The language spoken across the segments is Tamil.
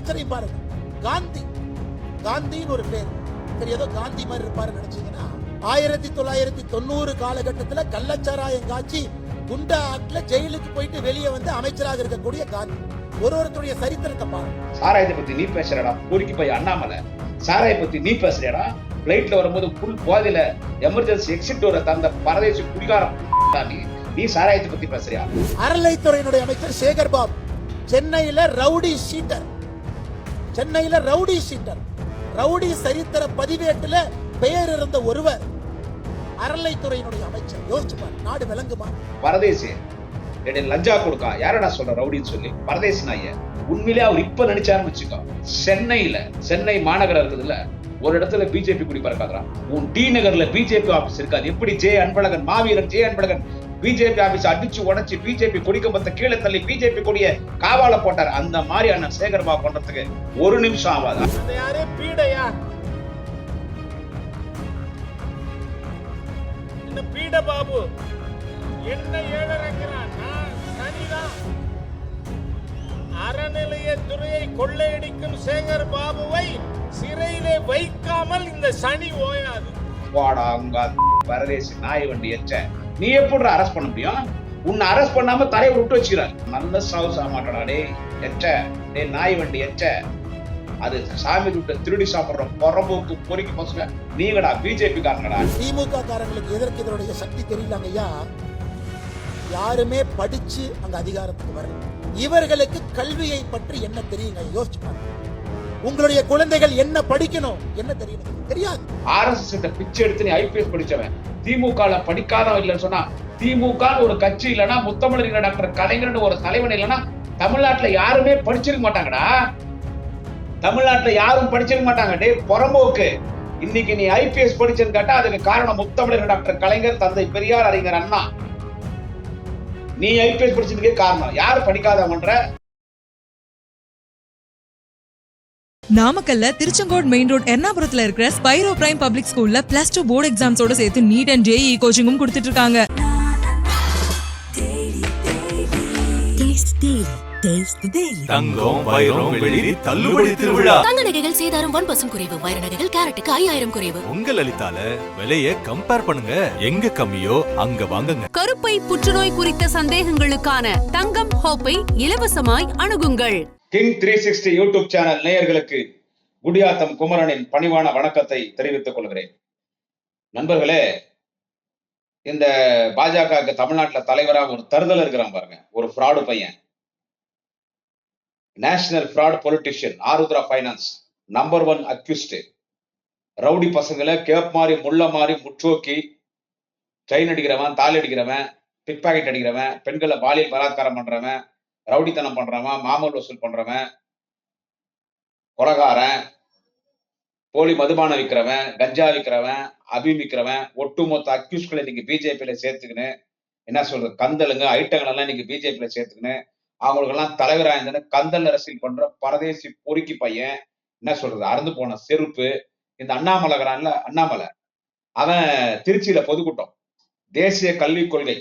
அமைச்சரை பாருங்க. காந்தி. காந்தின்னு ஒரு பேர். சரி ஏதோ காந்தி மாதிரி இருப்பாருன்னு நினைச்சீங்கன்னா ஆயிரத்தி தொள்ளாயிரத்தி தொண்ணூறு காலகட்டத்துல கள்ளச்சாராயம் காட்சி குண்டா ஆக்ட்ல ஜெயிலுக்கு போயிட்டு வெளியே வந்து அமைச்சராக இருக்கக்கூடிய காந்தி. ஒரு ஒருத்தருடைய சரித்திரத்தை பாருங்க. சாராயத்தை பத்தி நீ பேசுறடா. ஊருக்கு போய் அண்ணாமலை. சாராய பத்தி நீ பேசுறியடா பிளைட்ல வரும்போது புல் போதையில எமர்ஜென்சி எக்ஸிட் டோரை தந்த பரதேசி குடிகாரம். நீ நீ சாராயத்தை பத்தி பேசுறியா? அறநிலைத்துறையினுடைய அமைச்சர் சேகர் பாபு சென்னையில ரவுடி ஷீட்டர் சென்னையில ரவுடி ஷீட்டர் ரவுடி சரித்திர பதிவேட்டுல பெயர் இருந்த ஒருவர். அறநிலைத்துறையினுடைய அமைச்சர். யோசிச்சுப்பார் நாடு விளங்குமா? பரதேசி என்ன லஞ்சா கொடுக்கா? யாரடா சொல்ற ரவுடின்னு சொல்லி? பரதேசி நாய உண்மையிலே அவர் இப்ப நினைச்சாருன்னு வச்சுக்கோ. சென்னையில சென்னை மாநகரம் இருக்குதுல்ல ஒரு இடத்துல பிஜேபி குடி பறக்காதான் உன் டி நகர்ல பிஜேபி ஆபீஸ் இருக்காது எப்படி ஜே அன்பழகன் மாவீரன் ஜே அன்பழகன் பிஜேபி ஆபீஸ் அடிச்சு உடைச்சு பிஜேபி கொடிக்கம்பத்தை கீழே தள்ளி பிஜேபி கொடிய காவால போட்டார். அந்த மாதிரி அண்ணன் சேகர்பாபு பண்றதுக்கு ஒரு நிமிஷம் ஆகாதா பீட பாபு என்ன ஏழரைக்கிறான்? நான் சனிதான் அறநிலையத்துறையை கொள்ளையடிக்கும் சேகர் பாபுவை சிறையிலே வைக்காமல் இந்த சனி ஓயாது. வாடா உங்க பரதேசி நாய் வண்டி எச்ச. நீ எப்படி அரெஸ்ட் பண்ண முடியும்? உன்னை அரெஸ்ட் பண்ணாம தலையை விட்டு வச்சுக்கிறார். நல்ல சாவு சாக மாட்டடா டேய் எச்ச. டேய் நாய் வண்டி எச்ச. அது சாமி விட்டு திருடி சாப்பிடுற புறம்போக்கு பொறுக்கி பசங்க நீங்கடா பிஜேபி காரங்கடா. திமுக காரங்களுக்கு எதற்கு இதனுடைய சக்தி தெரியலங்க ஐயா? யாருமே படிச்சு அங்க அதிகாரத்துக்கு வரல. இவர்களுக்கு கல்வியை பற்றி என்ன தெரியுங்க? யோசிச்சு பாருங்க. உங்களுடைய குழந்தைகள் என்ன படிக்கணும்? என்ன தெரியணும் தெரியாது. ஆர்எஸ்எஸ் பிச்சை எடுத்து நீ ஐபிஎஸ் படிச்சவன். திமுக படிக்காதவன் இல்லைன்னு சொன்னா திமுக ஒரு கட்சி இல்லைன்னா முத்தமிழர் டாக்டர் கலைஞர்னு ஒரு தலைவன் இல்லைன்னா தமிழ்நாட்டுல யாருமே படிச்சிருக்க மாட்டாங்கடா. தமிழ்நாட்டுல யாரும் படிச்சிருக்க மாட்டாங்க. டே புறம்போக்கு. இன்னைக்கு நீ ஐபிஎஸ் படிச்சேன்னு கேட்டா அதுக்கு காரணம் முத்தமிழர் டாக்டர் கலைஞர் தந்தை பெரியார் அறிஞர் அண்ணா. நீ ஐபிஎஸ் படிச்சதுக்கே காரணம். யார் படிக்காதவன்ற நாமக்கல்ல திருச்செங்கோடு மெயின் ரோட் எர்ணாபுரத்துல இருக்கிற ஸ்பைரோ பிரைம் பப்ளிக் ஸ்கூல்ல பிளஸ் டூ போர்டு எக்ஸாம்ஸோட சேர்த்து நீட் அண்ட் ஜேஇ கோச்சிங்கும் கொடுத்துட்டு இருக்காங்க. தங்கம் வைரம் வெளிரி தள்ளுபடி திருவிழா. தங்க நகைகள் சேதாரம் ஒன் பர்சன்ட் குறைவு வைர நகைகள் கேரட்டுக்கு ஐயாயிரம் குறைவு. உங்க லலிதால விலைய கம்பேர் பண்ணுங்க. எங்க கம்மியோ அங்க வாங்குங்க. கருப்பை புற்றுநோய் குறித்த சந்தேகங்களுக்கான தங்கம் ஹோப்பை இலவசமாய் அணுகுங்கள். King three sixty YouTube channel நேயர்களுக்கு குடியாத்தம் குமரனின் பணிவான வணக்கத்தை தெரிவித்துக் கொள்கிறேன். நண்பர்களே இந்த பாஜக தமிழ்நாட்டுல தலைவரா ஒரு தருதல் இருக்கிறான் பாருங்க. ஒரு ஃப்ராடு பையன். National fraud politician Aarudhra finance number one accused rowdy பசங்களை கேப் மாறி முள்ள மாதிரி முற்றோக்கி ட்ரெயின் அடிக்கிறவன் தாலி அடிக்கிறவன் பிக் பாக்கெட் அடிக்கிறவன் பெண்களை பாலியல் பலாத்காரம் பண்றவன் ரவுடித்தனம் பண்றவன் மாமூல் வசூல் பண்றவன் கொலகாரன் போலி மதுபானம் விற்கிறவன் கஞ்சா விற்கிறவன் அபி விற்கிறவன் ஒட்டுமொத்த அக்யூஸ்களை இன்னைக்கு பிஜேபியில சேர்த்துக்கின்னு என்ன சொல்றது கந்தலுங்க ஐட்டங்கள் எல்லாம் இன்னைக்கு பிஜேபியில சேர்த்துக்கின்னு அவங்களுக்கெல்லாம் தலைவராக இருந்தேன்னு கந்தல் அரசியல் பண்ற பரதேசி பொறுக்கி பையன் என்ன சொல்றது அறந்து போன செருப்பு இந்த அண்ணாமலைகிறான்ல அண்ணாமலை. அவன் திருச்சியில பொதுக்கூட்டம் தேசிய கல்விக் கொள்கை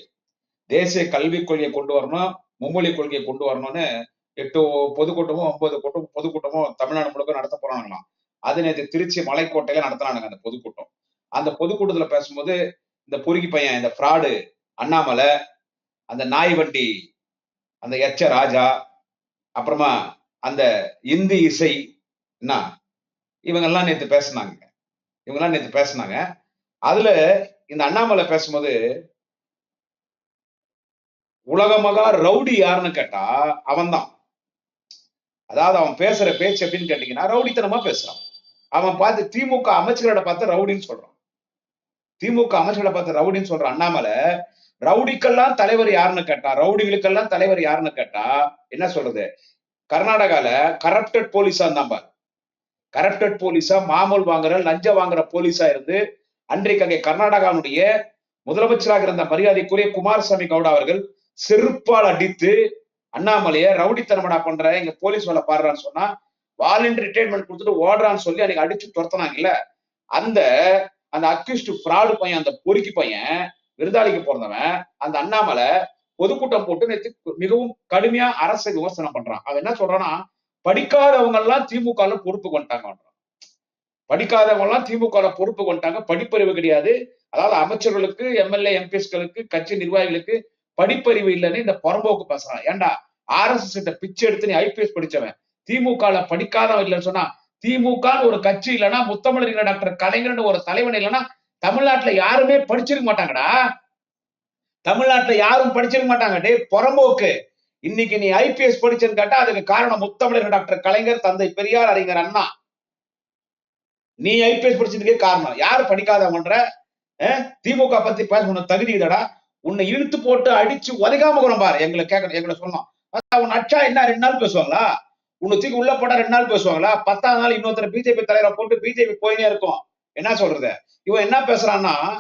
தேசிய கல்விக் கொள்கையை கொண்டு வரணும். மும்மொழி கொள்கையை கொண்டு வரணும்னு எட்டு பொதுக்கூட்டமும் ஒன்பது கூட்டம் பொதுக்கூட்டமும் தமிழ்நாடு முழுக்க நடத்த போறாங்களாம். அது நேற்று திருச்சி மலைக்கோட்டையில நடத்தினானுங்க அந்த பொதுக்கூட்டம். அந்த பொதுக்கூட்டத்துல பேசும்போது இந்த பொறுக்கி பையன் இந்த ஃப்ராடு அண்ணாமலை அந்த நாய் வண்டி அந்த எச்ச ராஜா அப்புறமா அந்த இந்தி இசை என்ன? இவங்கெல்லாம் நேற்று பேசுனாங்க. இவங்கெல்லாம் நேற்று பேசினாங்க. அதுல இந்த அண்ணாமலை பேசும்போது உலக மகா ரவுடி யாருன்னு கேட்டா அவன்தான். அதாவது அவன் பேசுற பேச்சு எப்படின்னு கேட்டீங்கன்னா ரவுடித்தனமா பேசுறான். அவன் பார்த்து திமுக அமைச்சர்களை பார்த்து ரவுடின்னு சொல்றான். திமுக அமைச்சர்களை பார்த்து ரவுடின்னு சொல்றான் அண்ணாமலை ரவுடிக்கெல்லாம் தலைவர் யாருன்னு கேட்டா ரவுடிகளுக்கெல்லாம் தலைவர் யாருன்னு கேட்டா என்ன சொல்றது? கர்நாடகால கரப்டட் போலீஸா இருந்தான் பாரு. கரப்டட் போலீஸா மாமூல் வாங்குற லஞ்சம் வாங்குற போலீஸா இருந்து அன்றைக்கு அங்கே கர்நாடகாவுடைய முதலமைச்சராக இருந்த மரியாதைக்குரிய குமாரசாமி கவுடா அவர்கள் செருப்பால் அடித்து அண்ணாமலைய ரவுடித்தனமடா பண்ற எங்க போலீஸ் வேலை பாடுறான்னு சொன்னா வாலண்டரி ரிட்டைர்மெண்ட் கொடுத்துட்டு ஓடுறான்னு சொல்லி அன்னைக்கு அடிச்சு துரத்தினாங்கல்ல அந்த அந்த அக்யூஸ்ட் ஃப்ராடு பையன் அந்த பொறுக்கி பையன் விருதாளிக்கு பிறந்தவன் அந்த அண்ணாமலை பொதுக்கூட்டம் போட்டு நேற்று மிகவும் கடுமையா அரசை விமர்சனம் பண்றான். அவன் என்ன சொல்றான்னா படிக்காதவங்க எல்லாம் திமுக பொறுப்பு கொண்டாங்க படிக்காதவங்க எல்லாம் திமுக பொறுப்பு கொண்டாங்க படிப்பறிவு கிடையாது. அதாவது அமைச்சர்களுக்கு எம்எல்ஏ எம்பிஸ்களுக்கு கட்சி நிர்வாகிகளுக்கு படிப்பறிவு இல்லைன்னு இந்த புறம்போக்கு பேசுறான். ஏன்டா ஆர்எஸ்எஸ் கிட்ட பிச்சை எடுத்து நீ ஐபிஎஸ் படிச்சவன். திமுக படிக்காதவன் இல்லைன்னு சொன்னா திமுக ஒரு கட்சி இல்லைன்னா முத்தமிழர் டாக்டர் கலைஞர்னு ஒரு தலைவன் இல்லைன்னா தமிழ்நாட்டுல யாருமே படிச்சிருக்க மாட்டாங்கடா. தமிழ்நாட்டுல யாரும் படிச்சிருக்க மாட்டாங்க. டே புறம்போக்கு. இன்னைக்கு நீ ஐபிஎஸ் படிச்சேன்னு கேட்டா அதுக்கு காரணம் முத்தமிழர் டாக்டர் கலைஞர் தந்தை பெரியார் அறிஞர் அண்ணா. நீ ஐபிஎஸ் படிச்சதுக்கே காரணம். யாரு படிக்காதவன்ற அஹ், திமுக பத்தி பேச தகுதி இதடா உன்னை இழுத்து போட்டு அடிச்சு உதைக்காம கூட பாரு. எங்களை கேட்கணும் எங்களை சொன்னோம் உன் அச்சா என்ன? ரெண்டு நாள் பேசுவாங்களா? உன்னை தூக்கி உள்ள போட்டா ரெண்டு நாள் பேசுவாங்களா? பத்தாம் நாள் இன்னொருத்தர் பிஜேபி தலைவரை போட்டு பிஜேபி போயினே இருக்கும். என்ன சொல்றது? இவன் என்ன பேசுறான்னா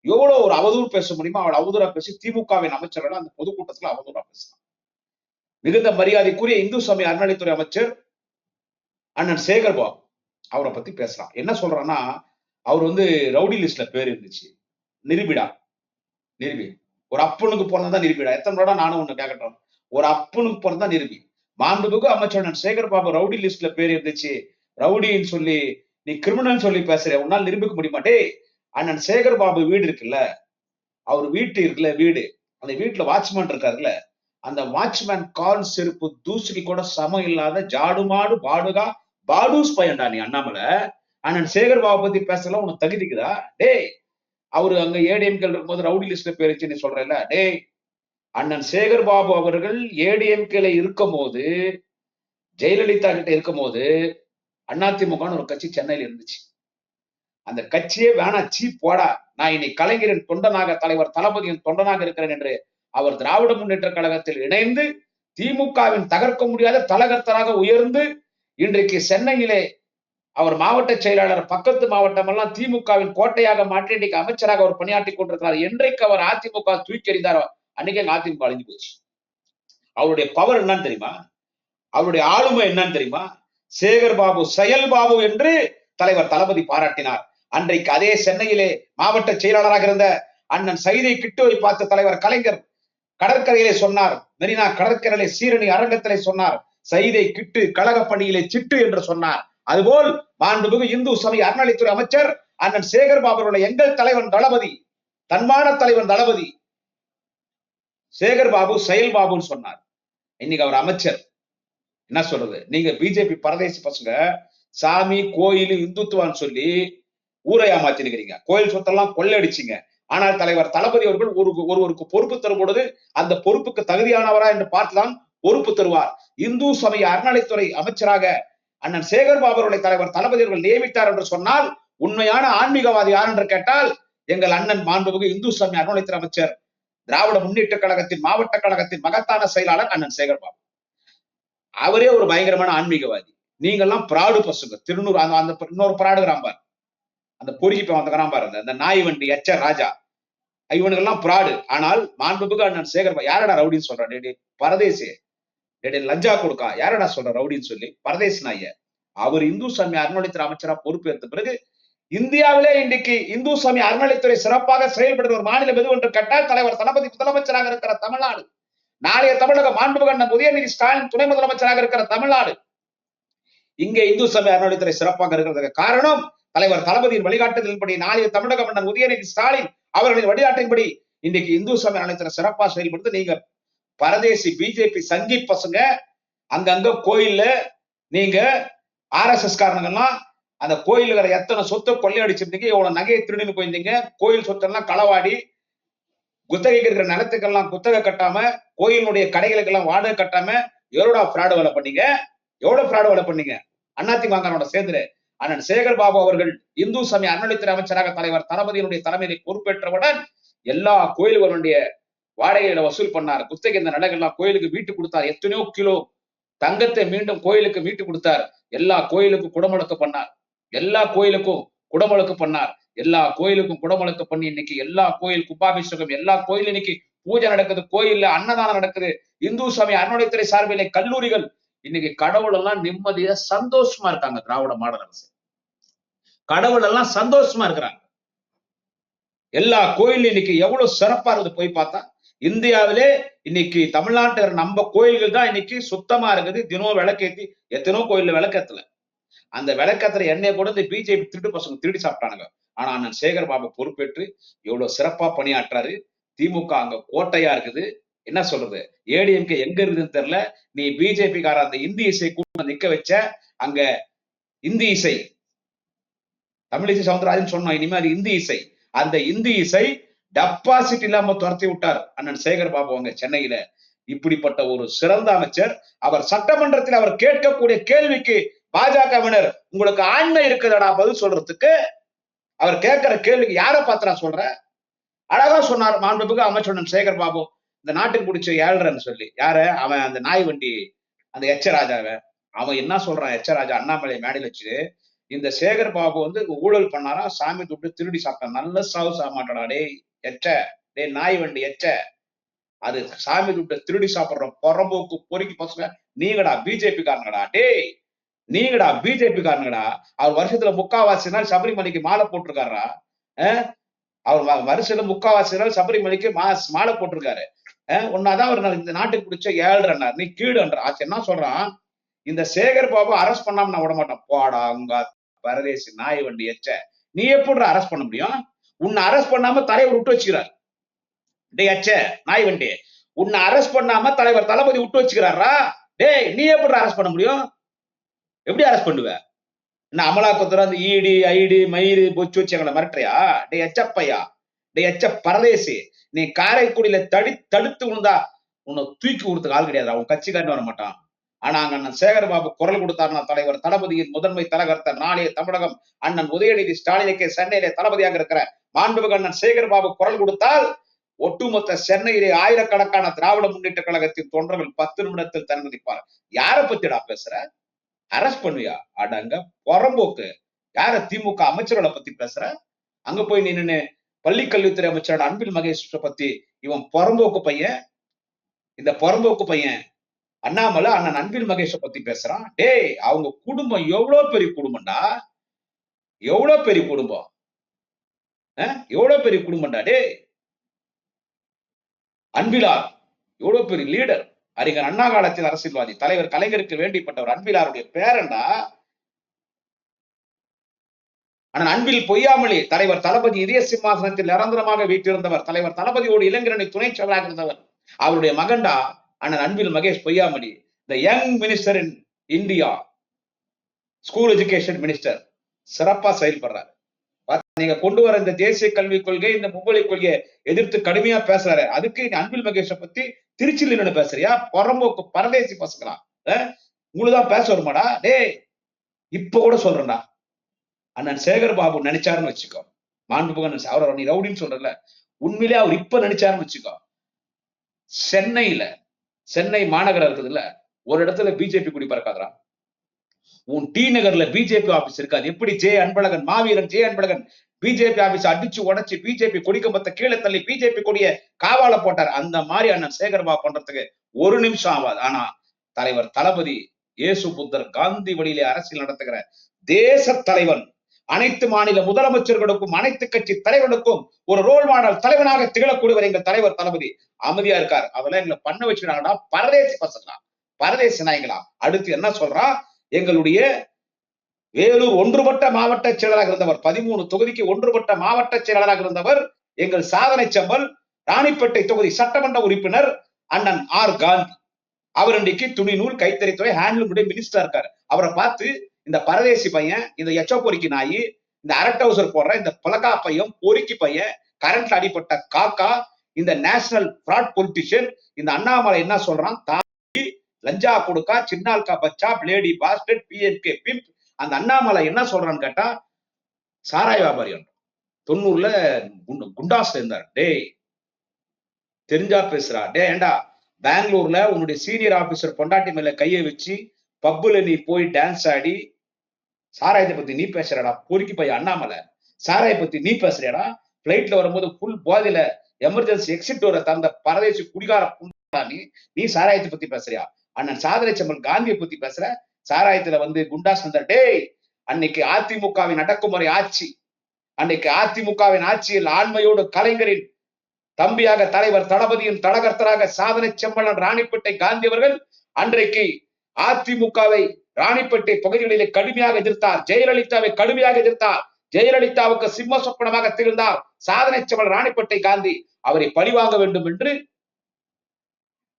எவ்வளவு ஒரு அவதூறு பேச முடியுமோ அவள் அவதூறா பேசி திமுகவின் அமைச்சர்கள் அந்த பொதுக்கூட்டத்துல அவதூறா பேசுறான். மிகுந்த மரியாதைக்குரிய இந்து சமய அறநிலைத்துறை அமைச்சர் அண்ணன் சேகர் பாபு அவரை பத்தி பேசுறான். என்ன சொல்றான்னா அவர் வந்து ரவுடி லிஸ்ட்ல பேர் இருந்துச்சு. நிருபிடா. நிருபி. ஒரு அப்பனுக்கு பிறந்தா நிரூபிடா. எத்தனை தடவை நானும் ஒண்ணு கேட்கட்டும் ஒரு அப்பனுக்கு பிறந்தா நிரூபி. மாண்புமிகு அமைச்சர் சேகர் பாபு ரவுடி லிஸ்ட்ல பேர் இருந்துச்சு. ரவுடின்னு சொல்லி நீ கிரிமினல் சொல்லி பேசுற உன்னால் நிரூபிக்க முடியுமா? அண்ணன் சேகர் பாபு வீடு இருக்குல்ல? அவர் வீட்டு இருக்குல்ல வீடு. அந்த வீட்டுல வாட்ச்மேன் இருக்காருல்ல? அந்த வாட்ச்மேன் கால் செருப்பு தூசுக்கு கூட சமம் இல்லாத ஜாடுமாடு பாடுகா பாடூஸ் பையன்டா நீ அண்ணாமலை. அண்ணன் சேகர் பாபு பத்தி பேசலாம் உனக்கு தகுதிக்குதா? டேய் அவரு அங்க ஏடிஎம்கள் இருக்கும்போது ரவுடி லிஸ்ட்ல பேருச்சு நீ சொல்றல டேய் அண்ணன் சேகர் பாபு அவர்கள் ஏடிஎம்கேல இருக்கும் போது ஜெயலலிதா கிட்ட இருக்கும் போது அதிமுகன்னு ஒரு கட்சி சென்னையில இருந்துச்சு. அந்த கட்சியே வேணா சீ போடா. நான் இன்னை கலைஞரின் தொண்டனாக தலைவர் தளபதியின் தொண்டனாக இருக்கிறேன் என்று அவர் திராவிட முன்னேற்ற கழகத்தில் இணைந்து திமுகவின் தகர்க்க முடியாத தலகர்த்தராக உயர்ந்து இன்றைக்கு சென்னையிலே அவர் மாவட்ட செயலாளர் பக்கத்து மாவட்டம் எல்லாம் திமுகவின் கோட்டையாக மாற்றி இன்னைக்கு அமைச்சராக அவர் பணியாற்றி கொண்டிருக்கிறார். என்றைக்கு அவர் அதிமுக தூக்கி எறிந்தாரோ அன்னைக்கு எங்க அதிமுக அழிஞ்சு போச்சு. அவருடைய பவர் என்னன்னு தெரியுமா? அவருடைய ஆளுமை என்னன்னு தெரியுமா? சேகர் பாபு செயல் பாபு என்று தலைவர் தளபதி பாராட்டினார். அன்றைக்கு அதே சென்னையிலே மாவட்ட செயலாளராக இருந்த அண்ணன் சைதை கிட்டுவை பார்த்த தலைவர் கலைஞர் கடற்கரையிலே சொன்னார். மெரினா கடற்கரையிலே சீரணி அரங்கத்திலே சொன்னார். சைதை கிட்டு கழக பணியிலே சிட்டு என்று சொன்னார். அதுபோல் மாண்புமிகு இந்து சமய அறநிலைத்துறை அமைச்சர் அண்ணன் சேகர் பாபு எங்கள் தலைவன் தளபதி தன்மான தலைவன் தளபதி சேகர் பாபு செயல் பாபுன்னு சொன்னார். இன்னைக்கு அவர் அமைச்சர். என்ன சொல்றது? நீங்க பிஜேபி பரதேசி பசங்க சாமி கோயில் இந்துத்துவான்னு சொல்லி ஊரை ஏமாத்திருக்கிறீங்க கோயில் சொத்தெல்லாம் கொள்ளடிச்சிங்க. ஆனால் தலைவர் தளபதி அவர்கள் ஒரு ஒருவருக்கு பொறுப்பு தரும் பொழுது அந்த பொறுப்புக்கு தகுதியானவரா என்று பார்த்துதான் பொறுப்பு தருவார். இந்து சமய அறநிலைத்துறை அமைச்சராக அண்ணன் சேகர் பாபருடைய தலைவர் தளபதி அவர்கள் நியமித்தார் என்று சொன்னால் உண்மையான ஆன்மீகவாதி யார் என்று கேட்டால் எங்கள் அண்ணன் மாண்புமிகு இந்து சாமி அறநிலைத்துறை அமைச்சர் திராவிட முன்னேற்ற கழகத்தின் மாவட்ட கழகத்தின் மகத்தான செயலாளர் அண்ணன் சேகர் பாபு. அவரே ஒரு பயங்கரமான ஆன்மீகவாதி. நீங்கெல்லாம் பிராடு பசங்க. திருநூறு அந்த அந்த இன்னொரு பிராடு கிராம்பார் அந்த பொறுக்கி வந்துக்கிறான் பாரு. அந்த- அந்த நாய் வண்டி எச்ச ராஜா. இவனுக்கெல்லாம் பிராடு. ஆனால் மாண்புமிகு அண்ணன் சேகர் யாரடா ரவுடின்னு சொல்றான் டேய், பரதேசி லஞ்சா கொடுக்கா. யாரடா சொல்ற ரவுடின்னு சொல்லி? பரதேஸ் நாய அவர் இந்து சாமி அறநிலைத்துறை அமைச்சரா பொறுப்பேற்ற பிறகு இந்தியாவிலே இன்றைக்கு இந்து சாமி அறநிலைத்துறை சிறப்பாக செயல்படுகிற ஒரு மாநிலம் எது என்று கேட்டால் தலைவர் தளபதி முதலமைச்சராக இருக்கிற தமிழ்நாடு. நாளைய தமிழக மாண்புமிகு அண்ணன் உதயநிதி ஸ்டாலின் துணை முதலமைச்சராக இருக்கிற தமிழ்நாடு. இங்கே இந்து சமய அறநிலைத்துறை சிறப்பாக இருக்கிறதுக்கு காரணம் தலைவர் தளபதியின் வழிகாட்டுதலின்படி நாளைய தமிழக மன்னன் உதயநிதி ஸ்டாலின் அவர்களின் வழிகாட்டின்படி இன்னைக்கு இந்து சமய அறநிலைத்துறை சிறப்பா செயல்படுத்து நீங்க பரதேசி பிஜேபி சங்கி பசங்க அங்கங்க கோயில்ல நீங்க ஆர்எஸ்எஸ் காரணங்கள்லாம் அந்த கோயில் இருக்கிற எத்தனை சொத்தை கொள்ளையடிச்சிருந்தீங்க எவ்வளவு நகையை திருடின்னு போயிருந்தீங்க கோயில் சொத்தெல்லாம் களவாடி குத்தகைக்கு இருக்கிற நிலத்துக்கெல்லாம் குத்தகை கட்டாம கோயிலுடைய கடைகளுக்கெல்லாம் வாடகை கட்டாம எவ்வளோடா ஃப்ராடு வேலை பண்ணீங்க? எவ்வளவு ஃப்ராடு வேலை பண்ணீங்க? அதிமுகனோட சேர்ந்து அண்ணன் சேகர் பாபு அவர்கள் இந்து சமய அறநிலைத்துறை அமைச்சராக தலைவர் தளபதியினுடைய தலைமையை பொறுப்பேற்றவுடன் எல்லா கோயில்களுடைய வாடகையில வசூல் பண்ணார். குத்தகை இந்த நிலங்கள்லாம் கோயிலுக்கு மீட்டு கொடுத்தார். எத்தனையோ கிலோ தங்கத்தை மீண்டும் கோயிலுக்கு மீட்டு கொடுத்தார். எல்லா கோயிலுக்கும் குடமுழுக்கு பண்ணார். எல்லா கோயிலுக்கும் குடமுழுக்கு பண்ணார். எல்லா கோயிலுக்கும் குடமுழுக்கு பண்ணி இன்னைக்கு எல்லா கோயில் கும்பாபிஷேகம் எல்லா கோயில் இன்னைக்கு பூஜை நடக்குது. கோயில்ல அன்னதானம் நடக்குது. இந்து சமய அறநிலைத்துறை சார்பிலே கல்லூரிகள். இன்னைக்கு கடவுள் எல்லாம் நிம்மதியா சந்தோஷமா இருக்காங்க திராவிட மாடல் அரசு. கடவுள் எல்லாம் சந்தோஷமா இருக்கிறாங்க. எல்லா கோயிலும் இன்னைக்கு எவ்வளவு சிறப்பா இருக்குது போய் பார்த்தா? இந்தியாவிலே இன்னைக்கு தமிழ்நாட்டு நம்ம கோயில்கள் தான் இன்னைக்கு சுத்தமா இருக்குது. தினம் விளக்கேத்தி எத்தனோ கோயில்ல விளக்கத்துல. அந்த விளக்கத்துல எண்ணெய் கூட இந்த பிஜேபி திருட்டு பசங்க திருடி சாப்பிட்டானுங்க. ஆனா அண்ணன் சேகர் பாபு பொறுப்பேற்று எவ்வளவு சிறப்பா பணியாற்றாரு. திமுக அங்க கோட்டையா இருக்குது. என்ன சொல்றது? ஏடிஎம்கே எங்க இருக்குதுன்னு தெரியல. நீ பிஜேபி கார அந்த இந்தி இசை கூட நிக்க வச்ச அங்க இந்தி இசை. தமிழிசை சவுந்தரராஜன் சொன்னோம் இனிமே அது இந்தி இசை. அந்த இந்தி இசை டெபாசிட் இல்லாம துரத்தி விட்டார் அண்ணன் சேகர் பாபு அங்க சென்னையில. இப்படிப்பட்ட ஒரு சிறந்த அமைச்சர். அவர் சட்டமன்றத்தில் அவர் கேட்கக்கூடிய கேள்விக்கு பாஜகவினர் உங்களுக்கு ஆண்மை இருக்குதடா பதில் சொல்றதுக்கு? அவர் கேட்கிற கேள்விக்கு யாரை பாத்திரா சொல்ற அழகா சொன்னார் மாண்புமிகு அமைச்சர் சேகர் பாபு. இந்த நாட்டுக்கு பிடிச்ச ஏழ்றன்னு சொல்லி. யாரு? அவன் அந்த நாய் வண்டி அந்த எச்ச ராஜாவை. அவன் என்ன சொல்றான்? எச்ச ராஜா அண்ணாமலை மேடையில் வச்சு இந்த சேகர் பாபு வந்து ஊழல் பண்ணாரா? சாமி துட்டு திருடி சாப்பிட்டான் நல்ல சாவு சாமாட்டடா டே டேய் எச்ச. டேய் நாய் வண்டி எச்ச. அது சாமி துட்டை திருடி சாப்பிடுற புறம்போக்கு பொறுக்கி பசங்க நீங்கடா பிஜேபி காரணங்கடா டேய் நீங்கடா பிஜேபி காரணங்கடா அவர் வருஷத்துல முக்காவாசி நாள் சபரிமலைக்கு மாலை போட்டிருக்காரா அஹ்? அவர் வருஷத்துல முக்காவாசி நாள் சபரிமலைக்கு மா மாலை போட்டிருக்காரு. அஹ்? ஒன்னாதான் அவர் இந்த நாட்டுக்கு பிடிச்ச ஏழ்றன்னார். நீ கீடுன்ற ஆச்சு என்ன சொல்றான்? இந்த சேகர் பாபு அரெஸ்ட் பண்ணாம நான் விட மாட்டேன் போடா உங்க பரதேசி நாய் வண்டி எச்ச நீ எப்படி அரெஸ்ட் பண்ண முடியும்? உன்னை அரெஸ்ட் பண்ணாம தலைவர் விட்டு வச்சுக்கிறார். டேய் அச்ச நாய் வண்டி. உன்னை அரெஸ்ட் பண்ணாம தலைவர் தளபதி விட்டு வச்சுக்கிறாரா டேய் நீ எப்படி அரெஸ்ட் பண்ண முடியும்? எப்படி அரெஸ்ட் பண்ணுவ? என்ன அமலாக்கத்துறை அந்த ஈடி ஐடி மயிறு பொச்சு வச்சு எங்களை மிரட்டுறியா? டேய் எச்சப்பையா டேய் எச்ச பரதேசி நீ காரைக்குடியில தடி தடுத்து விழுந்தா உன்னை தூக்கி கொடுத்துக்கு ஆள் கிடையாது அவன் கட்சிக்காரன் வர மாட்டான் ஆனா அங்க அண்ணன் சேகர் பாபு குரல் கொடுத்தார்னா தலைவர் தளபதியின் முதன்மை தலகர்த்தர் நாளைய தமிழகம். அண்ணன் உதயநிதி ஸ்டாலினுக்கு சென்னையிலே தளபதியாக இருக்கிற மாண்புமிகு அண்ணன் சேகர் பாபு குரல் கொடுத்தால் ஒட்டுமொத்த சென்னையிலே ஆயிரக்கணக்கான திராவிட முன்னேற்ற கழகத்தின் தொண்டர்கள் பத்து நிமிடத்தில் தன்மதிப்பார். யாரை பத்திடா பேசுற? அரெஸ்ட் பண்ணுவியா? அடங்க புறம்போக்கு. யார திமுக அமைச்சர்களை பத்தி பேசுற? அங்க போய் நின்னு பள்ளி கல்வித்துறை அமைச்சரோட அன்பில் மகேஷ் பத்தி இவன் புறம்போக்கு பையன். இந்த புறம்போக்கு பையன் அண்ணாமலை அண்ணன் அன்பில் மகேஷ பத்தி பேசுறான். டேய் அவங்க குடும்பம் எவ்வளவு பெரிய குடும்பம்டா? எவ்வளவு பெரிய குடும்பம்? அஹ்? எவ்வளவு பெரிய குடும்பம்டா? டேய். அன்பிலார் எவ்வளவு பெரிய லீடர் அறிஞர் அண்ணா காலத்தில் அரசியல்வாதி தலைவர் கலைஞருக்கு வேண்டிப்பட்டவர் அன்பிலாருடைய பேரண்டா ஆனால் அன்பில் பொய்யாமலே தலைவர் தளபதி இதய சிம்மாசனத்தில் நிரந்தரமாக வீட்டிருந்தவர் தலைவர் தளபதியோடு இளைஞரணி துணை செயலாக இருந்தவர். அவருடைய மகன்டா? அண்ணன் Anbil Mahesh Poyyamozhi the young minister in India school education minister சிறப்பா செயல்படுறாரு. நீங்க கொண்டு வர இந்த தேசிய கல்விக் கொள்கை இந்த மும்மொழி கொள்கையை எதிர்த்து கடுமையா பேசுறாரு. அதுக்கு நீ அன்பில் மகேஷ பத்தி திருச்சியில் நின்று பேசுறியா? புறம்போக்கு பரதேசி பசங்களா? உங்களுதான் பேச வருமாடா? டேய் இப்ப கூட சொல்றேன்டா. அண்ணன் சேகர் பாபு நினைச்சாருன்னு வச்சுக்கோ. மாண்புமிகு அவர் நீ ரவுடின்னு சொல்றல உண்மையிலே அவர் இப்ப நினைச்சாருன்னு வச்சுக்கோ. சென்னையில சென்னை மாநகரம் இருக்குதுல்ல ஒரு இடத்துல பிஜேபி குடி பறக்காதரா உன் டி நகர்ல பிஜேபி ஆபீஸ் இருக்காது எப்படி ஜே அன்பழகன் மாவீரன் ஜே அன்பழகன் பிஜேபி ஆபீஸ் அடிச்சு உடைச்சு பிஜேபி கொடிக்கம்பத்தை கீழே தள்ளி பிஜேபி கொடிய காவால போட்டார். அந்த மாதிரி அண்ணன் சேகர்பா பண்றதுக்கு ஒரு நிமிஷம் ஆகாது. ஆனா தலைவர் தளபதி இயேசு புத்தர் காந்தி வழியிலே அரசியல் நடத்துகிற தேச தலைவன் அனைத்து மாநில முதலமைச்சர்களுக்கும் அனைத்து கட்சி தலைவனுக்கும் ஒரு ரோல் மாடல் தலைவனாக திகழக்கூடியவர் எங்கள் தலைவர் தளபதி. அமைதியா இருக்கார். அதெல்லாம் எங்களை பண்ண வச்சுக்கிறாங்கடா பரதேசி பசங்களா? பரதேசி நாய்களா அடுத்து என்ன சொல்றா? எங்களுடைய வேலூர் ஒன்றுபட்ட மாவட்ட செயலராக இருந்தவர் பதிமூணு தொகுதிக்கு ஒன்றுபட்ட மாவட்ட செயலராக இருந்தவர் எங்கள் சாதனை செம்பல் ராணிப்பேட்டை தொகுதி சட்டமன்ற உறுப்பினர் அண்ணன் ஆர் காந்தி. அவர் இன்றைக்கு துணி நூல் கைத்தறித்துறை ஹேண்ட்லூம் மினிஸ்டரா இருக்காரு. அவரை பார்த்து இந்த பரதேசி பையன் இந்த எச்சோ பொறுக்கி நாய் இந்த அரட்டவுசர் போடுற இந்த பலகா பையன் பொறுக்கி பையன் கரண்ட்ல அடிப்பட்ட காக்கா இந்த நேஷனல் ஃப்ராட் பொலிட்டிஷியன் இந்த அண்ணாமலை என்ன சொல்றான்? தாக்கி லஞ்சா கொடுக்கா சின்னால்கா பச்சா பிளேடி பாஸ்டட் பிஎன்கே பிம்ப் அந்த அண்ணாமலை என்ன சொல்றான்னு கேட்டா சாராய வியாபாரி தொண்ணூறுல குண்டு- இருந்தார் டேய் தெரிஞ்சா பேசுறா. டே ஏண்டா பெங்களூர்ல உன்னுடைய சீனியர் ஆபீசர் பொண்டாட்டி மேல கையை வச்சு பப்புல நீ போய் டான்ஸ் ஆடி சாராயத்தை பத்தி நீ பேசுறடா. பொறுக்கி போய் அண்ணாமலை சாராய பத்தி நீ பேசுறியடா. பிளைட்ல வரும்போது ஃபுல் போதையில எமர்ஜென்சி எக்ஸிட் டோரை தந்த பரதேசி குடிகார புண்டா நீ நீ சாராயத்தை பத்தி பேசுறியா? அண்ணன் சாதனை செம்மல் காந்தியை பத்தி பேசுற? சாராயத்துல வந்து குண்டாஸ் வந்த டேய் அன்னைக்கு அதிமுகவின் அடக்குமுறை ஆட்சி. அன்னைக்கு அதிமுகவின் ஆட்சியில் ஆண்மையோடு கலைஞரின் தம்பியாக தலைவர் தளபதியின் தடகர்த்தராக சாதனை செம்மலன் ராணிப்பேட்டை காந்தி அவர்கள் அன்றைக்கு அதிமுகவை ராணிப்பேட்டை பகுதிகளிலே கடுமையாக எதிர்த்தார். ஜெயலலிதாவை கடுமையாக எதிர்த்தார். ஜெயலலிதாவுக்கு சிம்ம சொப்பனமாக திகழ்ந்தார் சாதனை செவல் ராணிப்பேட்டை காந்தி. அவரை பழிவாங்க வேண்டும் என்று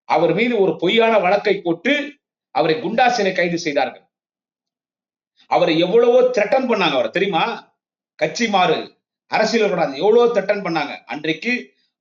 அவர் மீது ஒரு பொய்யான வழக்கை போட்டு அவரை குண்டாசினை கைது செய்தார்கள். அவரை எவ்வளவோ திரட்டன் பண்ணாங்க அவர். தெரியுமா? கட்சி மாறு. அரசியல் கூடாது எவ்வளவு திரட்டன் பண்ணாங்க. அன்றைக்கு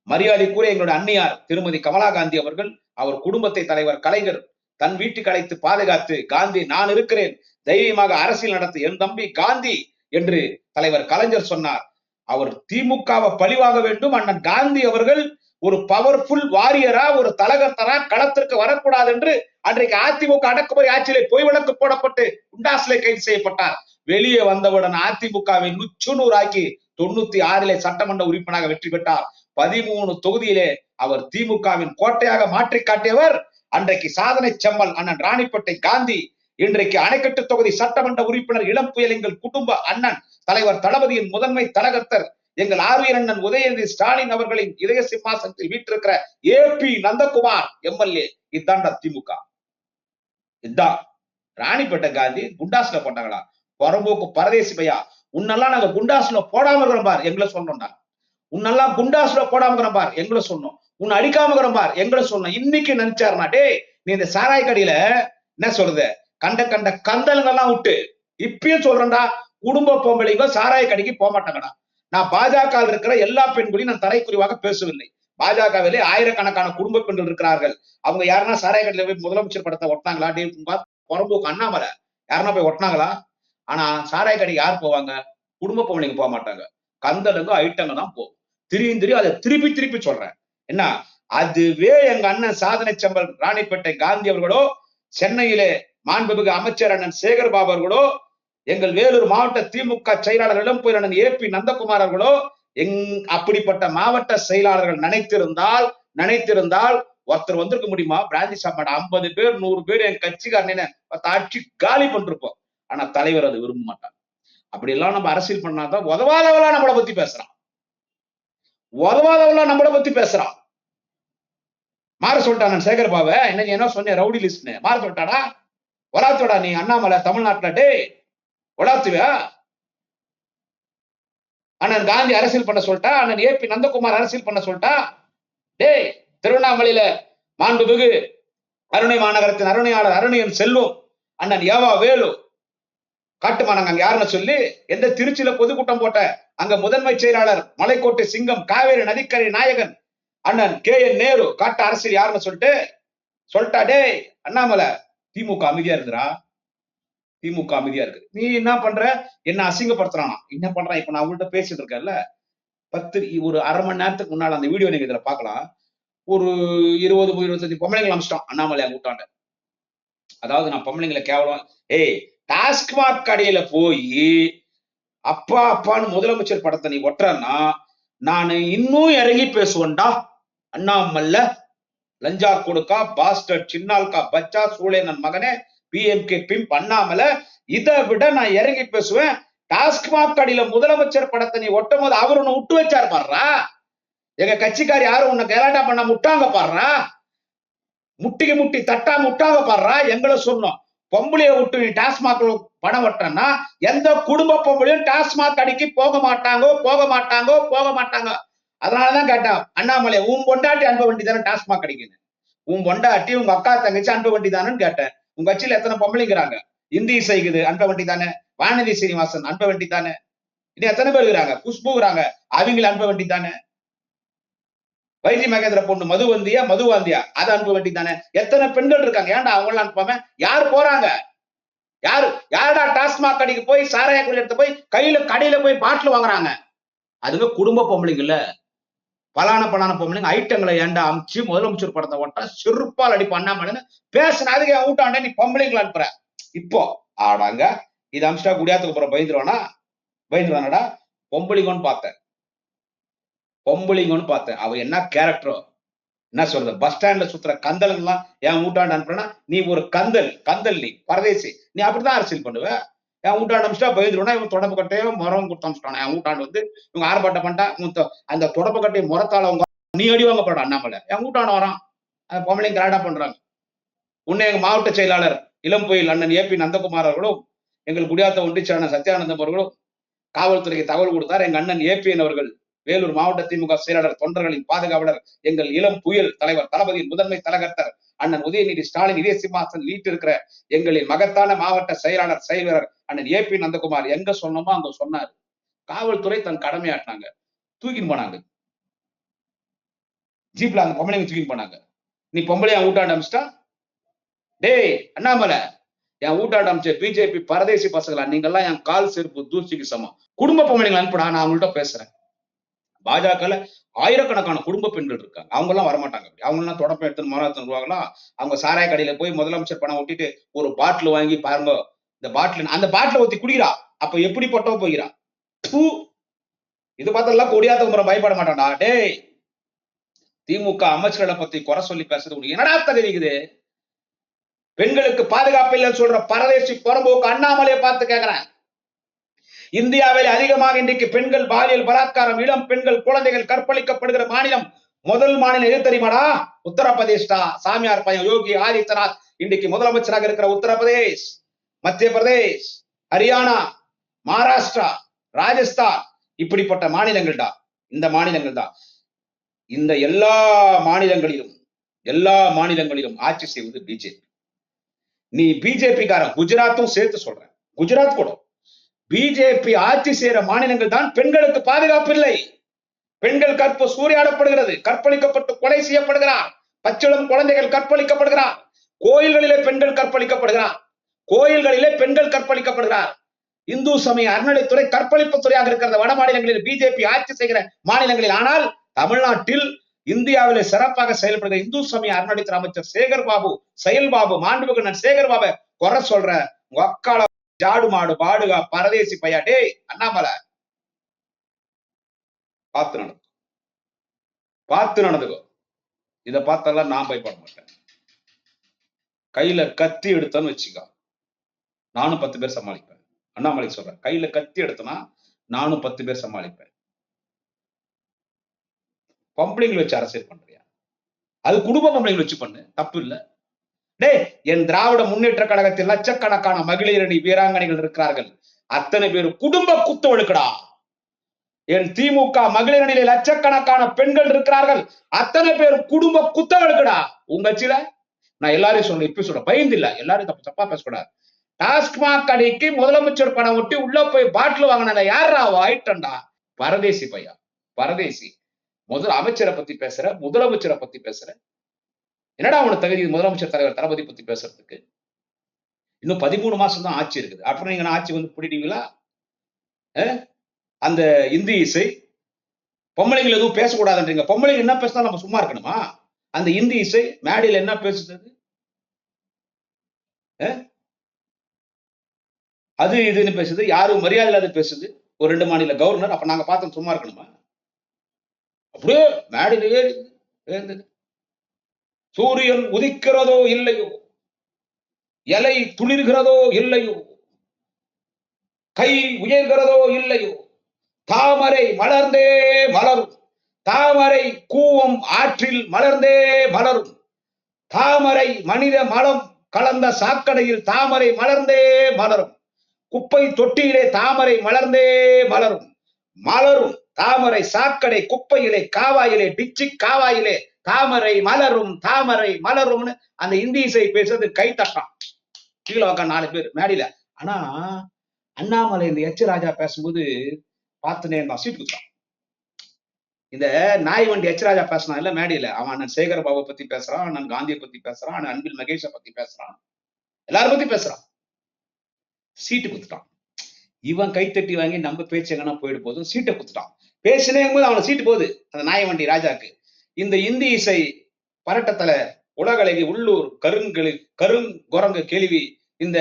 மரியாதை கூற எங்களுடைய அன்னையார் திருமதி கமலா காந்தி அவர்கள் அவர் குடும்பத்தை தலைவர் கலைஞர் தன் வீட்டுக்கு அழைத்து பாதுகாத்து காந்தி நான் இருக்கிறேன். தைரியமாக அரசியல் நடத்து. என் தம்பி காந்தி! என்று தலைவர் கலைஞர் சொன்னார். அவர் திமுகவை பழிவாங்க வேண்டும். அண்ணன் காந்தி அவர்கள் ஒரு பவர்ஃபுல் வாரியரா ஒரு தலகர்த்தரா களத்திற்கு வரக்கூடாது என்று அன்றைக்கு அதிமுக அடக்குமுறை ஆட்சியிலே பொய் வழக்கு போடப்பட்டு குண்டாசிலே கைது செய்யப்பட்டார். வெளியே வந்தவுடன் அதிமுகவை நுச்சுநூறாக்கி தொண்ணூத்தி ஆறிலே சட்டமன்ற உறுப்பினராக வெற்றி பெற்றார். பதிமூணு தொகுதியிலே அவர் திமுகவின் கோட்டையாக மாற்றி காட்டியவர் அன்றைக்கு சாதனை செம்மல் அண்ணன் ராணிப்பேட்டை காந்தி இன்றைக்கு அணைக்கட்டு தொகுதி சட்டமன்ற உறுப்பினர் இளம் புயல் எங்கள் குடும்ப அண்ணன் தலைவர் தளபதியின் முதன்மை தலகர்த்தர் எங்கள் ஆர்வியர் அண்ணன் உதயநிதி ஸ்டாலின் அவர்களின் இதய சிம்மாசனத்தில் வீட்டிருக்கிற ஏ பி நந்தகுமார் எம்எல்ஏ. இதான்டா திமுக. இதான் ராணிப்பேட்டை காந்தி குண்டாஸ்ல போட்டாங்களா? புறம்போக்கு பரதேசி பையா உன்னெல்லாம் நாங்க குண்டாஸ்ல போடாம இருக்கிறோம் பார் எங்களை சொன்னோம்னா உன்னெல்லாம் குண்டாஸ்ல போடாம இருக்கிறோம் பார் எங்களை சொன்னோம். உன்னை அடிக்காம இருக்கிறோம் பார். எங்களை சொன்ன இன்னைக்கு நினைச்சாருனா டே நீ இந்த சாராய் கடையில என்ன சொல்றது கண்ட கண்ட கந்தலுங்கெல்லாம் விட்டு இப்பயும் சொல்றேன்டா குடும்ப பொம்பளைங்க சாராய கடைக்கு போக மாட்டாங்கடா. நான் பாஜக இருக்கிற எல்லா பெண்களையும் நான் தரைக்குறிவாக பேசவில்லை. பாஜகவிலே ஆயிரக்கணக்கான குடும்ப பெண்கள் இருக்கிறார்கள். அவங்க யாருன்னா சாராய கடையில போய் முதலமைச்சர் படத்தை ஒட்டினாங்களா? டே புறம்போக்கு அண்ணாமலை. யாருன்னா போய் ஒட்டினாங்களா? ஆனா சாராய கடைக்கு யார் போவாங்க? குடும்ப பொம்பளைங்க போக மாட்டாங்க. கந்தலுங்க ஐட்டங்க தான் போகும். திரும்பி திரும்பி அதை திருப்பி திருப்பி சொல்றேன். என்ன? அதுவே எங்க அண்ணன் சாதனை செம்பல் ராணிப்பேட்டை காந்தி அவர்களோ சென்னையிலே மாண்புமிகு அமைச்சர் அண்ணன் சேகர் பாபு அவர்களோ எங்கள் வேலூர் மாவட்ட திமுக செயலாளர் இளம்புயர் அண்ணன் ஏ பி நந்தகுமார் அவர்களோ எங் அப்படிப்பட்ட மாவட்ட செயலாளர்கள் நினைத்திருந்தால் நினைத்திருந்தால் ஒருத்தர் வந்திருக்க முடியுமா? பிராந்தி சாப்பாடு ஐம்பது பேர் நூறு பேர் என் கட்சிக்காரன் ஆட்சி காலி பண்ணிருப்போம். ஆனா தலைவர் அதை விரும்ப மாட்டாங்க அப்படி எல்லாம் நம்ம அரசியல் பண்ணாதான் உதவாதவெல்லாம் நம்மளை பத்தி பேசுறான். உதவாதவெல்லாம் நம்மளை பத்தி பேசுறான். மாற சொல்லிட்டான் சேகர் பாவ என்ன நீ என்ன சொன்ன? ரவுடி லிஸ்ட்னு. மாற சொல்லிட்டானா? வராத்தோடா நீ அண்ணாமலை தமிழ்நாட்டுல டே. உலாத்துவியா அண்ணன் காந்தி அரசியல் பண்ண சொல்லிட்டா? அண்ணன் ஏபி நந்தகுமார் அரசியல் பண்ண சொல்லிட்டா? டேய் திருவண்ணாமலையில மாண்புமிகு அருணை மாநகரத்தின் அருணையாளர் அருணையன் செல்வம் அண்ணன் ஏவா வேலு. காட்டுமானங்க அங்க யாருன்னு சொல்லி எந்த திருச்சியில பொதுக்கூட்டம் போட்ட அங்க முதன்மை செயலாளர் மலைக்கோட்டை சிங்கம் காவேரி நதிக்கரை நாயகன் அண்ணன் கே என் நேரு காட்ட அரசியல் யாருன்னு சொல்லிட்டு சொல்லிட்டா டேய் அண்ணாமலை திமுக அமைதியா இருக்குறா திமுக அமைதியா இருக்கு. நீ என்ன பண்ற? என்ன அசிங்கப்படுத்துறானா. என்ன பண்றான்? இப்ப நான் அவங்கள்ட்ட பேசிட்டு இருக்கேன்ல. பத்து ஒரு அரை மணி நேரத்துக்கு முன்னால அந்த வீடியோ நீங்க இதுல பாக்கலாம் ஒரு இருபது இருபத்தஞ்சு பொம்பளைங்களை அமிச்சிட்டோம். அண்ணாமலை கூட்டாண்ட அதாவது நான் பொம்பளைங்களை கேவலம் ஏய் டாஸ்மாக் கடையில போய் அப்பா அப்பான்னு முதலமைச்சர் படத்தை நீ ஒட்டுறன்னா நான் இன்னும் இறங்கி பேசுவேன்டா. அண்ணாமல்ல. லஞ்சா கொடுக்கா பாஸ்டர் சின்னால்கா பச்சா சூழேனன் மகனே பிஎம்கே பிம்ப் பண்ணாமல இதை விட நான் இறங்கி பேசுவேன். டாஸ்மாக் கடையில முதலமைச்சர் படத்தை நீ ஒட்டும் போது அவர் உன்னை விட்டு வச்சாரு பாடுறா எங்க கட்சிக்கார் யாரும் உன்னை கலாட்டா பண்ண முட்டாங்க பாடுறா முட்டிக்கு முட்டி தட்டா முட்டாங்க பாடுறா எங்களை சொன்னோம். பொம்பளைய விட்டு நீ டாஸ்மாக் பணம் வெட்டுறன்னா எந்த குடும்ப பொம்பளையும் டாஸ்மாக் கடைக்கு போக மாட்டாங்கோ போக மாட்டாங்கோ போக மாட்டாங்க. அதனாலதான் கேட்டேன் அண்ணாமலை உன் பொண்டாட்டி அனுப்ப வண்டி தானே டாஸ்மாக் கடைக்குன்னு? உன் பொண்டாட்டி உங்க அக்கா தங்கச்சி அனுப்ப வண்டி தானேன்னு கேட்டேன். உங்க கட்சியில எத்தனை பொம்பளைங்கிறாங்க? இந்தி இசைக்குது அனுப்ப வண்டி தானே வானதி சீனிவாசன் அனுப்ப வண்டி தானே இன்னும் எத்தனை பேர் இருக்கிறாங்க? குஷ்புங்கிறாங்க அவங்கள அனுப்ப வண்டி தானே வைத்தி மகேந்திர பொண்ணு மதுவந்தியா மதுவாந்தியா அதை அனுப்ப வண்டி தானே எத்தனை பெண்கள் இருக்காங்க? ஏன்டா அவங்களாம் அனுப்பாம? யார் போறாங்க? யாரு யாரடா டாஸ்மாக் கடைக்கு போய் சாராய குடி எடுத்து போய் கையில கடையில போய் பாட்டில் வாங்குறாங்க? அதுங்க குடும்ப பொம்பளைங்கல்ல. பலான பலான பொம்பளைங்க ஐட்டங்களை ஏண்டா அமிச்சு முதலமைச்சர் படத்தை ஓட்டா செருப்பால் அடிப்பு அண்ணாமலைன்னு பேசுன அதுக்கு என் வீட்டாண்ட நீ பொம்பளைங்களை அனுப்புற இப்போ ஆடாங்க இது அமிச்சிட்டா குடியாத்துக்கு போற பயந்துருவானா பயந்துருவானடா பொம்பளிங்கன்னு பார்த்தேன். பொம்பளிங்கன்னு பார்த்தேன். அவ என்ன கேரக்டரோ என்ன சொல்றது? பஸ் ஸ்டாண்ட்ல சுத்துற கந்தலுங்கெல்லாம் என் ஊட்டாண்டு அனுப்புறேன்னா நீ ஒரு கந்தல் கந்தல் நீ பரதேசி. நீ அப்படிதான் அரசியல் பண்ணுவ? என் வீட்டாண்டு அமிச்சிட்டா பயந்துருவனா இவன் தொடப்பு கட்டையோ மரம் கொடுத்து அமிச்சிட்டான் என் வீட்டாண்டு வந்து இவங்க ஆர்ப்பாட்டம் பண்ணிட்டா அந்த தொடப்பு கட்டையை முறத்தால அவங்க நீ அடி வாங்க போற அண்ணாமலை. என் கூட்டான வரான். அந்த பொம்பளைங்க கிராடா பண்றாங்க. உன்னை எங்க மாவட்ட செயலாளர் இளம் புயல் அண்ணன் ஏபி நந்தகுமார் அவர்களும் எங்கள் குடியாத்த ஒன்றிச்சான சத்யானந்தம் அவர்களும் காவல்துறைக்கு தகவல் கொடுத்தார். எங்க அண்ணன் ஏபிஎன் அவர்கள் வேலூர் மாவட்ட திமுக செயலாளர் தொண்டர்களின் பாதுகாவலர் எங்கள் இளம் புயல் தலைவர் தளபதியின் முதன்மை தலகர்த்தர் அண்ணன் உதயநிதி ஸ்டாலின் இதய சிம்மாசன் வீட்டிருக்கிற எங்களின் மகத்தான மாவட்ட செயலாளர் செயலர் அண்ணன் பி நந்தகுமார் எங்க சொன்னோமோ அங்க சொன்னாரு. காவல்துறை தன் கடமையாட்டினாங்க தூக்கின்னு போனாங்க. ஜீப்ல அந்த பொம்பளைங்க தூக்கின்னு போனாங்க. நீ பொம்பளையா ஊட்டாண்ட அமிச்சிட்டா? டேய் அண்ணாமலை என் ஊட்டாண்ட அமிச்ச பிஜேபி பரதேசி பசங்களா நீங்கெல்லாம் என் கால் செருப்பு தூசிக்கு சமம். குடும்ப பொம்பளைங்களை அனுப்புடா நான் அவங்கள்ட்ட பேசுறேன். பாஜகல ஆயிரக்கணக்கான குடும்ப பெண்கள் இருக்காங்க. அவங்க எல்லாம் வரமாட்டாங்க அப்படி. அவங்க எல்லாம் தொடப்பம் எடுத்து மரம் வருவாங்களா? அவங்க சாராய கடையில போய் முதலமைச்சர் பணம் ஒட்டிட்டு ஒரு பாட்டில் வாங்கி பாருங்க. இந்த பாட்டில் அந்த பாட்டில ஊத்தி குடிக்கிறா. அப்ப எப்படி பட்டோ போகிறா? பூ. இது பார்த்தெல்லாம் கொடியாத்த முறை பயப்பட மாட்டான்டா. டேய். திமுக அமைச்சர்களை பத்தி குறை சொல்லி பேசுறது உனக்கு என்னடா தெரியுது பெண்களுக்கு பாதுகாப்பு இல்லைன்னு சொல்ற பரதேசி புறம்போக்கு அண்ணாமலையை பார்த்து கேக்குறேன். இந்தியாவில் அதிகமாக இன்றைக்கு பெண்கள் பாலியல் பலாத்காரம் இளம் பெண்கள் குழந்தைகள் கற்பழிக்கப்படுகிற மாநிலம் முதல் மாநிலம் எது தெரியுமாடா? உத்தரப்பிரதேஷ்டா. சாமியார் பையன் யோகி ஆதித்யநாத் இன்றைக்கு முதலமைச்சராக இருக்கிற உத்தரப்பிரதேஷ் மத்திய பிரதேஷ் ஹரியானா மகாராஷ்டிரா ராஜஸ்தான் இப்படிப்பட்ட மாநிலங்கள்டா. இந்த மாநிலங்கள் தான் இந்த எல்லா மாநிலங்களிலும் எல்லா மாநிலங்களிலும் ஆட்சி செய்வது பிஜேபி. நீ பிஜேபி காரன் குஜராத்தும் சேர்த்து சொல்றேன். குஜராத் கூட. பிஜேபி ஆட்சி செய்யற மாநிலங்கள் தான் பெண்களுக்கு பாதுகாப்பு இல்லை. பெண்கள் கற்பு சூறையாடப்படுகிறது. கற்பழிக்கப்பட்டு கொலை செய்யப்படுகிறார். பச்சிளம் குழந்தைகள் கற்பழிக்கப்படுகிறார். கோயில்களிலே பெண்கள் கற்பழிக்கப்படுகிறார். கோயில்களிலே பெண்கள் கற்பழிக்கப்படுகிறார். இந்து சமய அறநிலைத்துறை கற்பழிப்பு துறையாக இருக்கிற வட மாநிலங்களில் பிஜேபி ஆட்சி செய்கிற மாநிலங்களில் ஆனால் தமிழ்நாட்டில் இந்தியாவிலே சிறப்பாக செயல்படுகிற இந்து சமய அறநிலைத்துறை அமைச்சர் சேகர் பாபு செயல்பாபு மாண்புமிகு சேகர் பாபு குறை சொல்ற ஒக்கால ஜாடு மாடு பாடுகா பரதேசி பையா டேய் அண்ணாமலை. பார்த்து நடந்து பார்த்து நடந்துக்கோ இத பார்த்தெல்லாம் நான் பயப்பட மாட்டேன். கையில கத்தி எடுத்தேன்னு வச்சுக்கோ. நானும் பத்து பேர் சமாளிப்பேன். அண்ணாமலை சொல்றேன் கையில கத்தி எடுத்தனா நானும் பத்து பேர் சமாளிப்பேன். பம்பளைங்களை வச்சு அரசியல் பண்றியா? அது குடும்ப பொம்பளைங்களை வச்சு பண்ணு தப்பு இல்லை. டேய் என் திராவிட முன்னேற்ற கழகத்தில் லட்சக்கணக்கான மகளிரணி வீராங்கனைகள் இருக்கிறார்கள். அத்தனை பேர் குடும்ப குத்தவழுக்கடா. என் திமுக மகளிரணியிலே லட்சக்கணக்கான பெண்கள் இருக்கிறார்கள். அத்தனை பேர் குடும்ப குத்தவழுக்கடா. உங்க கட்சியில? நான் எல்லாரையும் சொல்றேன் இப்ப சொல்றேன் பயந்து இல்ல. எல்லாரும் தப்பு தப்பா பேசக்கூடாது. டாஸ்மாக் கடைக்கு முதலமைச்சர் பணம் ஒட்டி உள்ள போய் பாட்டில் வாங்கினா யாரா ஆயிட்டண்டா பரதேசி பையா பரதேசி. முதல் அமைச்சரை பத்தி பேசுற முதலமைச்சரை பத்தி பேசுற என்னடா உனக்கு தகுதி? முதலமைச்சர் தலைவர் தளபதி பத்தி பேசுறதுக்கு. இன்னும் பதிமூணு மாசம் தான் ஆட்சி இருக்குது. அப்புறம் நீங்க ஆட்சி வந்து பிடிடுவீங்களா அந்த இந்தி இசை? பொம்பளைகள் எதுவும் பேசக்கூடாதுன்றீங்க. பொம்பளைங்க என்ன பேசினா நம்ம சும்மா இருக்கணுமா? அந்த இந்தி இசை மேடையில் என்ன பேசுறது? அது இதுன்னு பேசுது. யாரும் மரியாதை இல்லாத பேசுது? ஒரு ரெண்டு மாநில கவர்னர் அப்ப நாங்க பார்த்தோம் சும்மா இருக்கணுமா? அப்படியே மேடையிலேயே இருந்தது சூரியன் உதிக்கிறதோ இல்லையோ? இலை துளிர்கிறதோ இல்லையோ? கை உயர்கிறதோ இல்லையோ? தாமரை மலர்ந்தே மலரும். தாமரை கூவம் ஆற்றில் மலர்ந்தே மலரும். தாமரை மனித மலம் கலந்த சாக்கடையில் தாமரை மலர்ந்தே மலரும். குப்பை தொட்டியிலே தாமரை மலர்ந்தே மலரும். மலரும். தாமரை சாக்கடை குப்பையிலே காவாயிலே டிச்சி காவாயிலே தாமரை மலரும் தாமரை மலரும்னு அந்த இந்தி இசை பேசுறது கை தட்டான் கீழே உக்கா நாலு பேர் மேடையில. ஆனா அண்ணாமலை இந்த எச் ராஜா பேசும்போது பார்த்துனே இருந்தான் சீட்டு குத்தான் இந்த நாய் வண்டி எச் ராஜா பேசினான் இல்ல மேடையில. அவன் அண்ணன் சேகர் பாபு பத்தி பேசுறான் அண்ணன் காந்தியை பத்தி பேசுறான் அண்ணன் அன்பில் மகேஷை பத்தி பேசுறான். எல்லாரும் பத்தி பேசுறான். சீட்டு குத்துட்டான். இவன் கைத்தட்டி வாங்கி நம்ம பேச்சு எங்கன்னா போயிட்டு போதும் சீட்டை குத்துட்டான். பேசினே போது அவனை சீட்டு போகுது அந்த நாய் வண்டி ராஜாக்கு இந்த இந்தி இசை பரட்டத்தல உலகளவி உள்ளூர் கருங்கெளி கருங்குரங்கு கேள்வி இந்த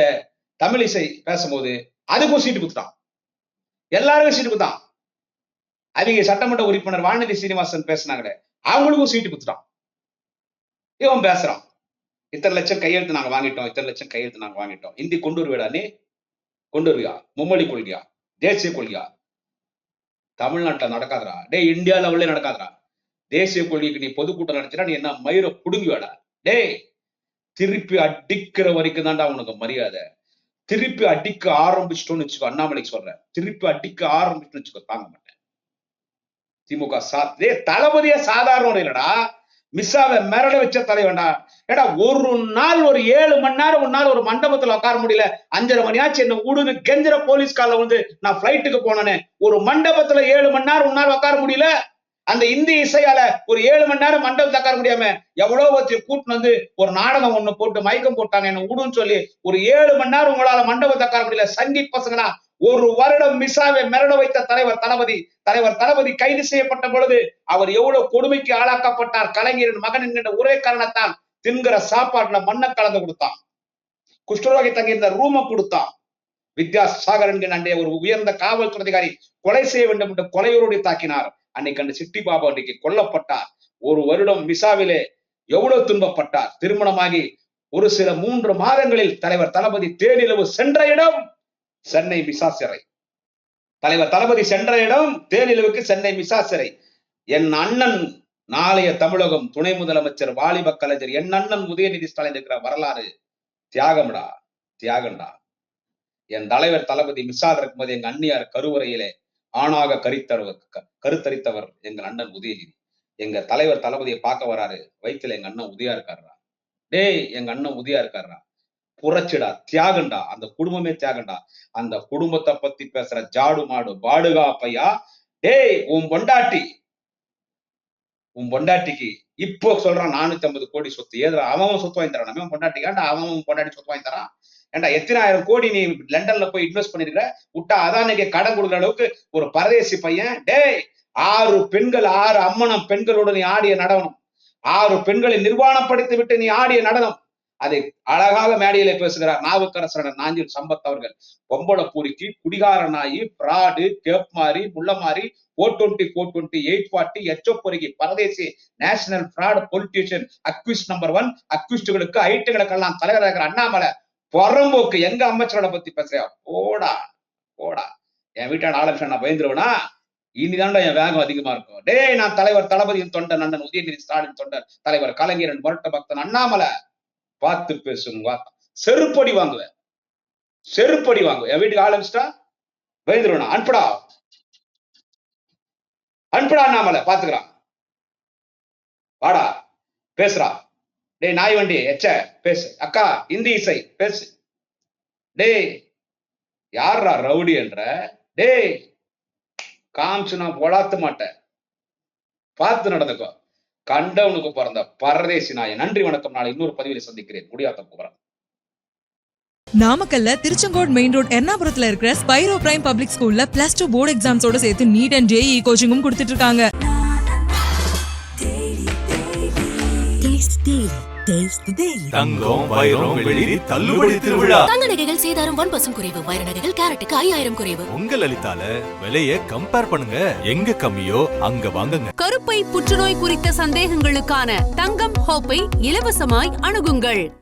தமிழ் இசை பேசும்போது அதுக்கும் சீட்டு குத்துட்டான். எல்லாருக்கும் சீட்டு குத்தான் அவங்க சட்டமன்ற உறுப்பினர் வானதி சீனிவாசன் பேசினாங்களே அவங்களுக்கும் சீட்டு குத்துட்டான். இவன் பேசுறான். இத்தனை லட்சம் கையெழுத்து நாங்க வாங்கிட்டோம் இத்தனை லட்சம் கையெழுத்து நாங்க வாங்கிட்டோம். இந்தி கொண்டு வருவிடா நீ? கொண்டு வருவியா? மும்மொழி கொள்கையா? தேசிய கொள்கையா? தமிழ்நாட்டுல நடக்காதடா. டே இந்தியா லெவல்ல நடக்காதடா. தேசிய கொள்கைக்கு நீ பொதுக்கூட்டம் நினைச்சா நீ என்ன மயிரை புடுங்குவேடா டேய் திருப்பி அடிக்கிற வரைக்கும் தான்டா உனக்கு மரியாதை. திருப்பி அடிக்க ஆரம்பிச்சிட்டோம்னு வச்சுக்கோ அண்ணாமலைக்கு சொல்றேன். திருப்பி அடிக்க ஆரம்பிச்சிட்டோம்னு வச்சுக்கோ தாங்க மாட்டேன். திமுக சா ஏ தளபதியே சாதாரண இல்லடா. மிஸ்ஸாவை மிரட வச்ச தலைவன்டா. ஏடா ஒரு நாள் ஒரு ஏழு மணி நேரம் ஒரு நாள் ஒரு மண்டபத்துல உட்கார முடியல. அஞ்சரை மணி ஆச்சு என்ன உடுன்னு கெஞ்சிர போலீஸ் கால வந்து நான் பிளைட்டுக்கு போனேன்னு ஒரு மண்டபத்துல ஏழு மணி நேரம் ஒரு நாள் உட்கார முடியல. அந்த இந்தி இசையால ஒரு ஏழு மணி நேரம் மண்டபம் தக்கார முடியாம எவ்வளவு ஒருத்தர் கூட்டின்னு வந்து ஒரு நாடகம் ஒண்ணு போட்டு மயக்கம் போட்டாங்க என்ன உடுன்னு சொல்லி ஒரு ஏழு மணி நேரம் உங்களால மண்டபம் தக்கார முடியல. சங்கி பசங்கனா ஒரு வருடம் மிசாவை மிரட வைத்த தலைவர் தளபதி. தலைவர் தளபதி கைது செய்யப்பட்ட பொழுது அவர் எவ்வளவு கொடுமைக்கு ஆளாக்கப்பட்டார். கலைஞரின் மகன் என்கின்ற ஒரே காரணத்தால் தின்கிற சாப்பாட்டுல மண்ணை கலந்து கொடுத்தான். குஷ்டரோகி தங்கியிருந்த ரூமை கொடுத்தான். வித்யாசாகர் என்கிற அன்றைய ஒரு உயர்ந்த காவல்துறை அதிகாரி கொலை செய்ய வேண்டும் என்று கொலையுறுடி தாக்கினார். அன்னைக்கு அந்த சிட்டி பாபா அன்றைக்கு கொல்லப்பட்டார். ஒரு வருடம் மிசாவிலே எவ்வளவு துன்பப்பட்டார். திருமணமாகி ஒரு சில மூன்று மாதங்களில் தலைவர் தளபதி தேனிலவு சென்ற இடம் சென்னை மிசா சிறை. தலைவர் தளபதி சென்ற இடம் தேனிலவுக்கு சென்னை மிசா சிறை. என் அண்ணன் நாளைய தமிழகம் துணை முதலமைச்சர் வாலிப கலைஞர் என் அண்ணன் உதயநிதி ஸ்டாலின் இருக்கிற வரலாறு. தியாகம்டா தியாகம்டா. என் தலைவர் தளபதி மிஸ்ஸாக இருக்கும்போது எங்க அண்ணியார் கருவறையிலே ஆணாக கரித்தவர் கருத்தரித்தவர் எங்க அண்ணன் உதயநிதி எங்க தலைவர் தளபதியை பார்க்க வராரு. வயித்துல எங்க அண்ணன் உதயா இருக்காருடா. டேய் எங்க அண்ணன் உதயா இருக்காருடா. புரட்சிடா தியாகண்டா அந்த குடும்பமே தியாகண்டா அந்த குடும்பத்தை பத்தி பேசுற ஜாடு மாடு பாடுகா பையா டேய் உன் பொண்டாட்டி. உன் பொண்டாட்டிக்கு இப்போ சொல்றான் நானூத்தி ஐம்பது கோடி சொத்து. ஏதா அவன் சொத்து வாங்கி தரான். நம்ம பொண்டாட்டி அவன் பொண்டாட்டி சொத்து வாங்கி தரான். ஏன்டா எத்தனை ஆயிரம் கோடி நீ லண்டன்ல போய் இன்வெஸ்ட் பண்ணிருக்க விட்டா அதானிக்கு கடன் கொடுக்குற அளவுக்கு ஒரு பரதேசி பையன் டேய் ஆறு பெண்கள் ஆறு அம்மனம் பெண்களோடு நீ ஆடிய நடனம். ஆறு பெண்களை நிர்வாணப்படுத்தி விட்டு நீ ஆடிய நடனம். அதை அழகாக மேடையில பேசுகிறார் நாவுக்கரசரன் நாஞ்சில் சம்பத் அவர்கள். பொம்பளை பூரிக்கு குடிகார நாயி பிராடு கேப்மாரி முள்ளமாரி four twenty four twenty eight forty எச்ஓ பொறுக்கி பரதேசி national fraud politician accused number one அக்யூஸ்டுகளுக்கு ஐட்டுகளுக்கெல்லாம் தலைவராக இருக்கிற அண்ணாமலை. புறம்போக்கு எங்க அமைச்சரோட பத்தி பேசுறியா? போடா போடா. என் வீட்டான ஆலோசனை நான் பயந்துருவனா? இனிதான்டா என் வேகம் அதிகமா இருக்கும். டேய் நான் தலைவர் தளபதியின் தொண்டன் அண்ணன் உதயநிதி ஸ்டாலின் தொண்டன் தலைவர் கலைஞரன் முரட்ட பக்தன் அண்ணாமலை. பார்த்து பேசும் செருப்படி வாங்குவேன். செருப்படி வாங்குவேன். என் வீட்டுக்கு ஆரம்பிச்சிட்டா பயந்துருவனா? அன்படா அன்படா அண்ணாமலை. பாத்துக்கிறான் வாடா. பேசுறா. டேய் நாய் வண்டி எச்ச பேசு. அக்கா இந்தி இசை பேசு. டேய் யார்ரா ரவுடி என்ற? டேய் காமிச்சு நான் பொழாத்த மாட்டேன் பார்த்து நடந்துக்கோ. கண்டவனுக்கு பிறந்த பரதேசி நாய. நன்றி வணக்கம். நாளை இன்னொரு பதிவில் சந்திக்கிறேன். முடியாத போகிறேன் நாமக்கல்ல திருச்செங்கோடு மெயின் ரோட் எர்ணாபுரத்துல இருக்கிற ஸ்பைரோ பிரைம் பப்ளிக் ஸ்கூல்ல பிளஸ் டூ போர்டு எக்ஸாம்ஸோட சேர்த்து நீட் அண்ட் ஜேஇ கோச்சிங்கும் கொடுத்துட்டு இருக்காங்க. தங்கம் வைரம் வெள்ளி தள்ளுபடி திருவிழா. தங்க நகைகள் சேதாரம் ஒன் பர்சன்ட் குறைவு. வைர நகைகள் கேரட்டுக்கு ஐயாயிரம் குறைவு. உங்க லலிதால விலைய கம்பேர் பண்ணுங்க. எங்க கம்மியோ அங்க வாங்குங்க. கருப்பை புற்றுநோய் குறித்த சந்தேகங்களுக்கான தங்கம் ஹோப்பை இலவசமாய் அணுகுங்கள்.